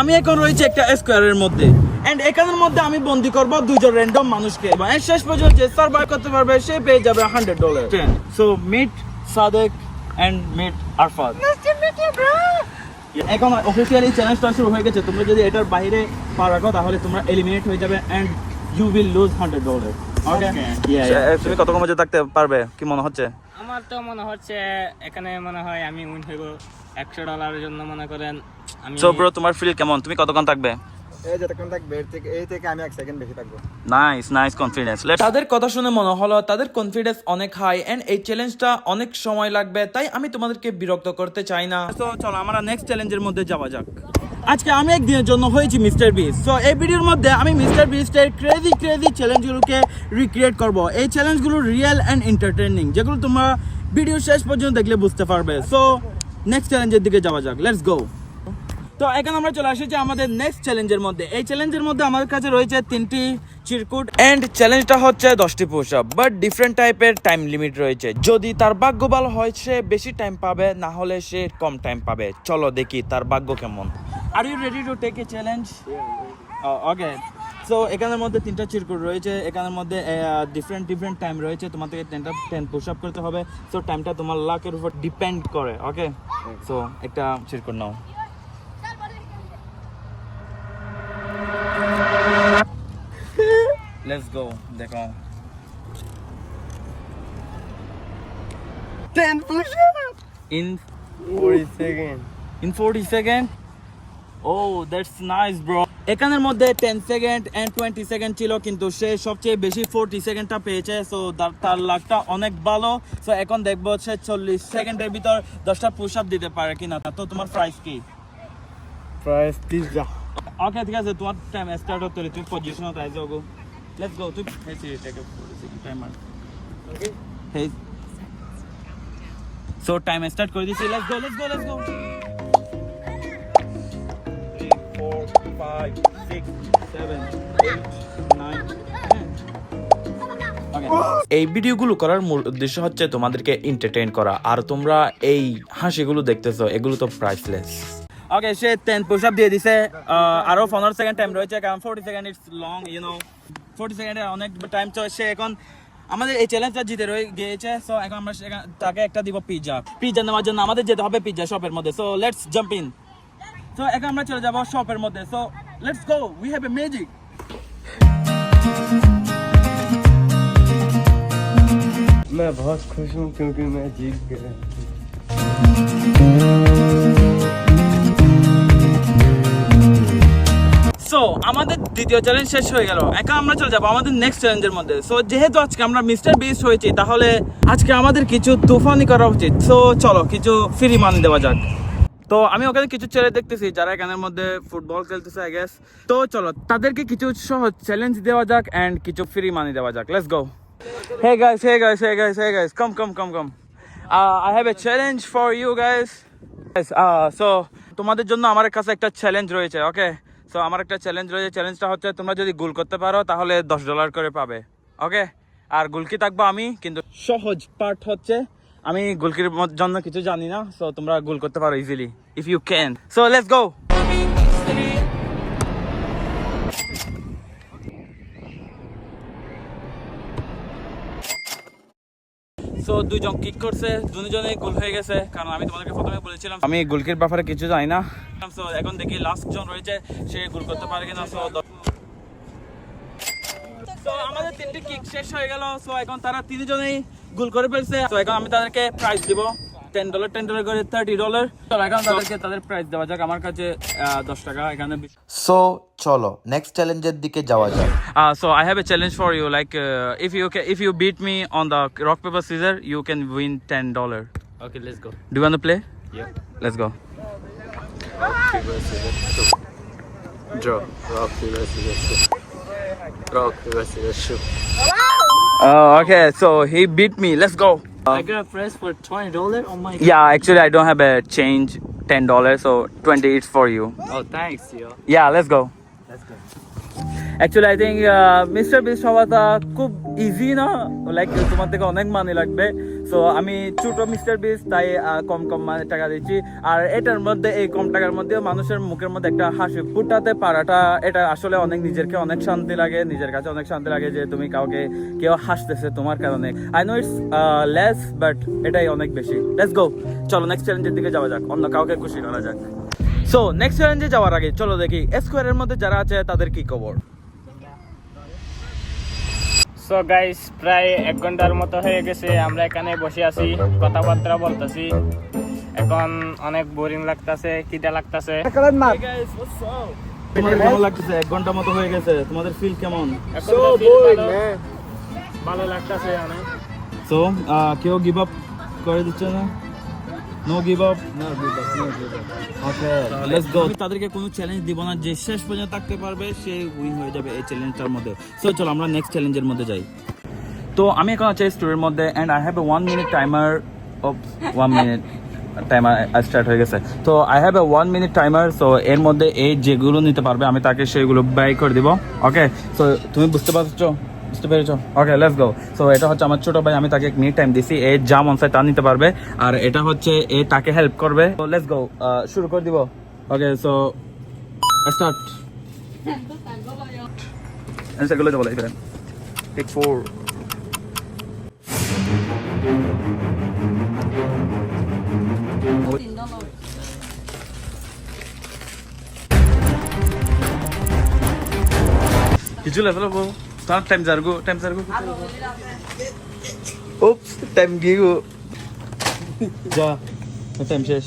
আমি এখন রয়েছে একটা স্কোয়ারের মধ্যে। এন্ড এখানের মধ্যে আমি বন্দি করব দুজন র্যান্ডম মানুষকে। এবং এর শেষ পর্যন্ত যে সার্ভাইভ করতে পারবে সে পেয়ে যাবে hundred dollar so meet Sadek and meet Arafat এখন অফিসিয়ালি চ্যালেঞ্জটা শুরু হয়ে গেছে। তোমরা যদি এটার বাইরে পা রাখো তাহলে তোমরা এলিমিনেট হয়ে যাবে and you will lose hundred dollar okay তুমি কত মধ্যে থাকতে পারবে? কি মনে হচ্ছে? আমার তো মনে হচ্ছে এখানে মনে হয় আমি উইন হইব। একশো ডলারের জন্য মনে করেন সো ব্রো তোমার ফিল কেমন? তুমি কতক্ষণ থাকবে? এই যতক্ষণ থাকবে এর থেকে এই থেকে আমি এক সেকেন্ড বেশি থাকব। নাইস নাইস কনফিডেন্স তাদের কথা শুনে মনে হলো তাদের কনফিডেন্স অনেক হাই এন্ড এই চ্যালেঞ্জটা অনেক সময় লাগবে তাই আমি তোমাদেরকে বিরক্ত করতে চাই না। তো চলো আমরা নেক্সট চ্যালেঞ্জের মধ্যে যাওয়া যাক। আজকে আমি একদিনের জন্য হয়েছি মিস্টার বিস সো এই ভিডিওর মধ্যে আমি মিস্টার বিস্টের ক্রেজি ক্রেজি চ্যালেঞ্জগুলোকে রিক্রিয়েট করব। এই চ্যালেঞ্জগুলো রিয়েল অ্যান্ড যেগুলো তোমরা ভিডিও শেষ পর্যন্ত দেখলে বুঝতে পারবে। সো নেক্সট চ্যালেঞ্জের দিকে যাওয়া যাক। লেটস গো তো এখন আমরা চলে এসেছি আমাদের নেক্সট চ্যালেঞ্জের মধ্যে। এই চ্যালেঞ্জের মধ্যে আমাদের কাছে রয়েছে তিনটি চিরকুট এন্ড চ্যালেঞ্জটা হচ্ছে দশটি পুশ আপ বাট ডিফারেন্ট টাইপের টাইম লিমিট রয়েছে। যদি তার ভাগ্য ভালো হয় সে বেশি টাইম পাবে না হলে সে কম টাইম পাবে। চলো দেখি তার ভাগ্য কেমন। Are you ready to take a challenge okay so এখানের মধ্যে তিনটা চিরকুট রয়েছে। এখানের মধ্যে ডিফারেন্ট ডিফারেন্ট টাইম রয়েছে। তোমার থেকে টেনটা টেন পুশ আপ করতে হবে। সো টাইমটা তোমার লাকের উপর ডিপেন্ড করে ওকে সো একটা চিরকুট নাও। Let's go. দেখো টেন পুশ in কুড়ি second in 40 second. Oh, that's nice, bro. এখানের মধ্যে 10 সেকেন্ড এন্ড 20 সেকেন্ড ছিল কিন্তু সে সবচেয়ে বেশি 40 সেকেন্ডটা পেয়েছে সো তার লাকটা অনেক ভালো। সো এখন দেখব সে 40 সেকেন্ডের ভিতর 10টা পুশ আপ দিতে পারে কিনা। তো তোমার প্রাইস কি? প্রাইস ওকে ঠিক আছে তোমার টাইম স্টার্ট হতে তুমি পজিশনে তাই যাও গো লেটস গো তুই hey see take up timer hey so time start করে দিছি let's go let's go let's go 3 4 5 6 7 8 9 এই ভিডিওগুলো করার মূল উদ্দেশ্য হচ্ছে তোমাদেরকে এন্টারটেইন করা। আর তোমরা এই হাসিগুলো দেখতেছো এগুলো তো প্রাইসলেস ওকে সে 10 পুশ আপ দিয়ে দিছে আহ, আরো 15 সেকেন্ড টাইম রয়েছে কারণ 40 second it's long you know 40 সেকেন্ডে অনেক টাইম তো সে এখন আমাদের এই চ্যালেঞ্জটা জিতে রয়ে গিয়েছে সো এখন আমরা সেখান- তাকে একটা দিব পিৎজা পিৎজা নেওয়ার জন্য আমাদের যেতে হবে পিৎজা শপের মধ্যে so let's jump in so এখন আমরা চলে যাব শপের মধ্যে so let's go we have a magic मैं बहुत खुश हूँ क्योंकि मैं जीत गया সো আমাদের দ্বিতীয় চ্যালেঞ্জ শেষ হয়ে গেল। এখন আমরা চলে যাব আমাদের নেক্সট চ্যালেঞ্জের মধ্যে। সো যেহেতু আজকে আমরা মিস্টার বিস্ট হয়েছি, তাহলে আজকে আমাদের কিছু তুফানি করা উচিত। সো চলো, কিছু ফ্রি মানি দেওয়া যাক। তো, আমি ওখানে কিছু ছেলে দেখতেছি, যারা এখানের মধ্যে ফুটবল খেলতেছে আই গেস তো, চলো, তাদেরকে কিছু সহজ চ্যালেঞ্জ দেওয়া যাক এন্ড কিছু ফ্রি মানি দেওয়া যাক। Let's go hey guys hey guys hey guys hey guys come come come come I have a challenge for you guys so তোমাদের জন্য আমার কাছে একটা চ্যালেঞ্জ রয়েছে ওকে সো আমার একটা চ্যালেঞ্জ রয়েছে। চ্যালেঞ্জটা হচ্ছে, তোমরা যদি গুল করতে পারো, তাহলে দশ ডলার করে পাবে। ওকে আর গুলকি থাকব আমি? কিন্তু সহজ পার্ট হচ্ছে, আমি গুলকির জন্য কিছু জানি না। সো তোমরা গুল করতে পারো easily if you can so let's go so দুজন কিক করছে গোল হয়ে গেছে। কারণ আমি তোমাদেরকে প্রথমে বলেছিলাম আমি গোলকির ব্যাপারে কিছু জানি না। সো এখন দেখি লাস্ট জন রয়েছে সে গোল করতে পারে কিনা। সো তো আমাদের তিনটি কিক শেষ হয়ে গেল। সো এখন তারা তিনজনেই গোল করে ফেলছে। তো এখন আমি তাদেরকে প্রাইজ দিব। টেন ডলার টেন ডলার করে থার্টি ডলার তো এখন তাদেরকে তাদের প্রাইস দেওয়া যাক আমার কাছে দশ টাকা এখানে সো চলো নেক্সট চ্যালেঞ্জের দিকে যাওয়া যাক Uh, so I have a challenge for you. Like, uh, if you ca- if you beat me on the rock paper scissors, you can win ten dollar. Okay let's go Do you want to play? Yeah. Let's go. Draw. Rock, paper, scissors, shoot. Rock, paper, scissors, shoot. Uh, okay, so he beat me. Let's go. I got a prize for twenty dollars. Oh my. Yeah, actually I don't have a change. Ten dollars, so twenty is for you. Oh, thanks, yo. Yeah, let's go. Let's go. Actually I think mister Beast হওয়াটা খুব easy না like তোমার থেকে অনেক মানি লাগবে so আমি ছোট mister বিস তাই কম কম টাকা দিচ্ছি। আর এটার মধ্যে, এই কম টাকার মধ্যে মানুষের মুখের মধ্যে একটা হাসি ফুটাতে পারাটা, এটা আসলে অনেক নিজেরকে অনেক শান্তি লাগে, নিজের কাছে অনেক শান্তি লাগে যে তুমি কাউকে, কেউ হাসতেছে তোমার কারণে। I know it's less but এটাই অনেক বেশি। লেটস গো চলো নেক্সট চ্যালেঞ্জের দিকে যাওয়া যাক, অন্য কাউকে খুশি করা যাক। সো নেক্সট চ্যালেঞ্জে যাওয়ার আগে, চলো দেখি স্কোয়ারের মধ্যে যারা আছে, তাদের কি খবর? সো গাইস প্রায় এক ঘণ্টার মতো হয়ে গেছে। আমরা এখানে বসে আছি কথাবার্তা বলতেছি। এখন অনেক বোরিং লাগতেছে কিটা লাগতাছে। কেমন লাগতেছে? এক ঘণ্টা মতো হয়ে গেছে। তোমাদের ফিল কেমন? ভালো- লাগতেছে লাগতাছে অনেক। সো কেউ গিভ আপ করে দিচ্ছে না? No give up no give up no give up okay let's go তাদেরকে কোনো চ্যালেঞ্জ দিব না যে শেষ পর্যন্ত থাকতে পারবে সে উইন হয়ে যাবে এই চ্যালেঞ্জটার মধ্যে। সো চলো আমরা নেক্সট চ্যালেঞ্জের মধ্যে যাই। তো আমি এখন আছি স্টোরের মধ্যে and I have a one minute timer of one minute timer start হয়ে গেছে। তো I have a one minute timer so এর মধ্যে এই যেগুলো নিতে পারবে আমি তাকে সেগুলো ব্যয় করে দিব। ওকে সো তুমি বুঝতে পারছ? বুঝতে পেরেছ? ওকে লেটস গো সো এটা হচ্ছে আমার ছোট ভাই আমি তাকে এক মিনিট টাইম দিছি এ যা মন চায় তা নিতে পারবে। আর এটা হচ্ছে এ তাকে হেল্প করবে। তো লেটস গো শুরু করে দিব। ওকে সো স্টার্ট সেগুলো যাব এখানে টেক ফোর কিছু লেভেল হব তার টাইম জারগো টাইম জারগো উপস টাইম গিয়ে যা টাইম শেষ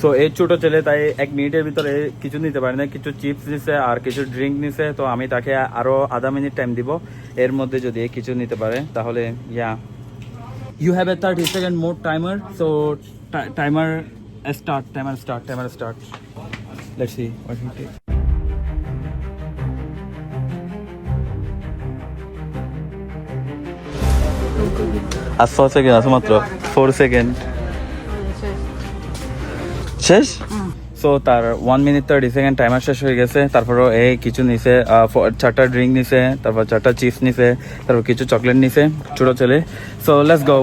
সো এই ছোট ছেলে তাই এক মিনিটের ভিতরে কিছু নিতে পারে না কিছু চিপস নিছে আর কিছু ড্রিঙ্ক নিছে তো আমি তাকে আরও আধা মিনিট টাইম দিব এর মধ্যে যদি এ কিছু নিতে পারে তাহলে yeah you have a thirty second more timer so timer start timer start timer start let's see what he are ছ সেকেন্ড আছে মাত্র ফোর সেকেন্ড শেষ? সো তার one minute thirty second timer শেষ হয়ে গেছে। তারপরও এই কিছু নিছে চারটা ড্রিঙ্ক নিছে, তারপর চারটা চিপস নিছে, তারপর কিছু চকলেট নিছে, ছোটো ছেলে। সো লেটস গো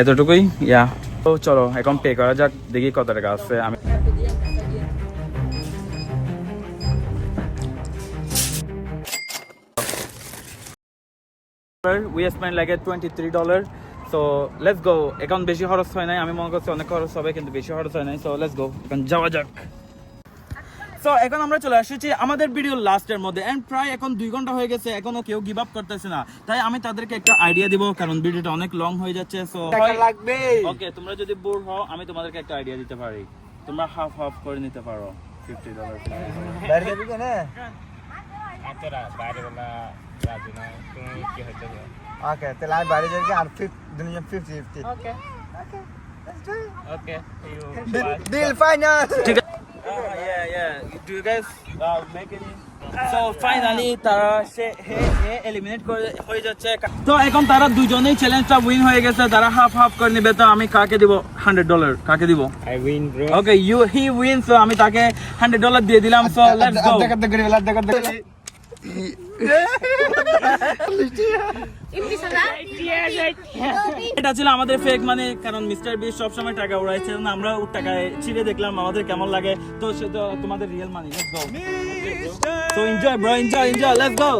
এতটুকুই ইয়া তো চলো, এখন পে করা যাক, দেখি কত টাকা আসছে আমি we spend like twenty three dollar so let's go এখন বেশি খরচ হয় নাই। আমি মনে করছি অনেক খরচ হবে কিন্তু বেশি খরচ হয় নাই। সো লেটস গো এখন যাওয়া যাক। সো এখন আমরা চলে আসছি আমাদের ভিডিও লাস্টের মধ্যে। এন্ড প্রায় এখন দুই ঘণ্টা হয়ে গেছে এখনও কেউ গিভ আপ করতেছে না। তাই আমি তাদেরকে একটা আইডিয়া দিব কারণ ভিডিওটা অনেক লং হয়ে যাচ্ছে। সো লাগবে। ওকে তোমরা যদি বোর হও আমি তোমাদেরকে একটা আইডিয়া দিতে পারি। তোমরা হাফ হাফ করে নিতে পারো। ফিফটি ডলার বাইরে যাবি কেন? বাইরে বেলা রাজি না। তুমি কি হচ্ছে? ওকে তাহলে আমি বাইরে যাবি আর ফিফটি দুজন ফিফটি ফিফটি ওকে ফাইনাল ঠিক আছে yeah, yeah. Do you guys uh, make any? So finally তারা সে হে হে এলিমিনেট করে হয়ে যাচ্ছে। তো এখন তারা দুজনেই চ্যালেঞ্জটা উইন হয়ে গেছে। তারা হাফ হাফ করে নেবে। তো আমি কাকে দিব? হান্ড্রেড ডলার কাকে দিব? I win bro okay you he win so আমি তাকে হান্ড্রেড ডলার দিয়ে দিলাম। সো লেটস গো এটা ছিল আমাদের ফেক মানে কারণ মিস্টার বিস সবসময় টাকা উড়াইছে, না, আমরা টাকায় ছিঁড়ে দেখলাম, আমাদের কেমন লাগে। তো সে তো তোমাদের রিয়েল মানি লেটস গো তো enjoy bro enjoy enjoy let's go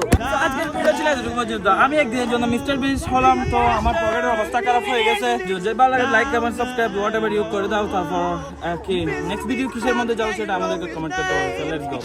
ছিল পর্যন্ত। আমি একদিনের জন্য মিস্টার বিস হলাম, তো আমার পকেটের অবস্থা খারাপ হয়ে গেছে। যদি ভালো লাগে like comment subscribe whatever you করে দাও তারপর কি নেক্সট ভিডিও কিসের মধ্যে যাও সেটা আমাদেরকে কমেন্ট করতে পারো লেটস গো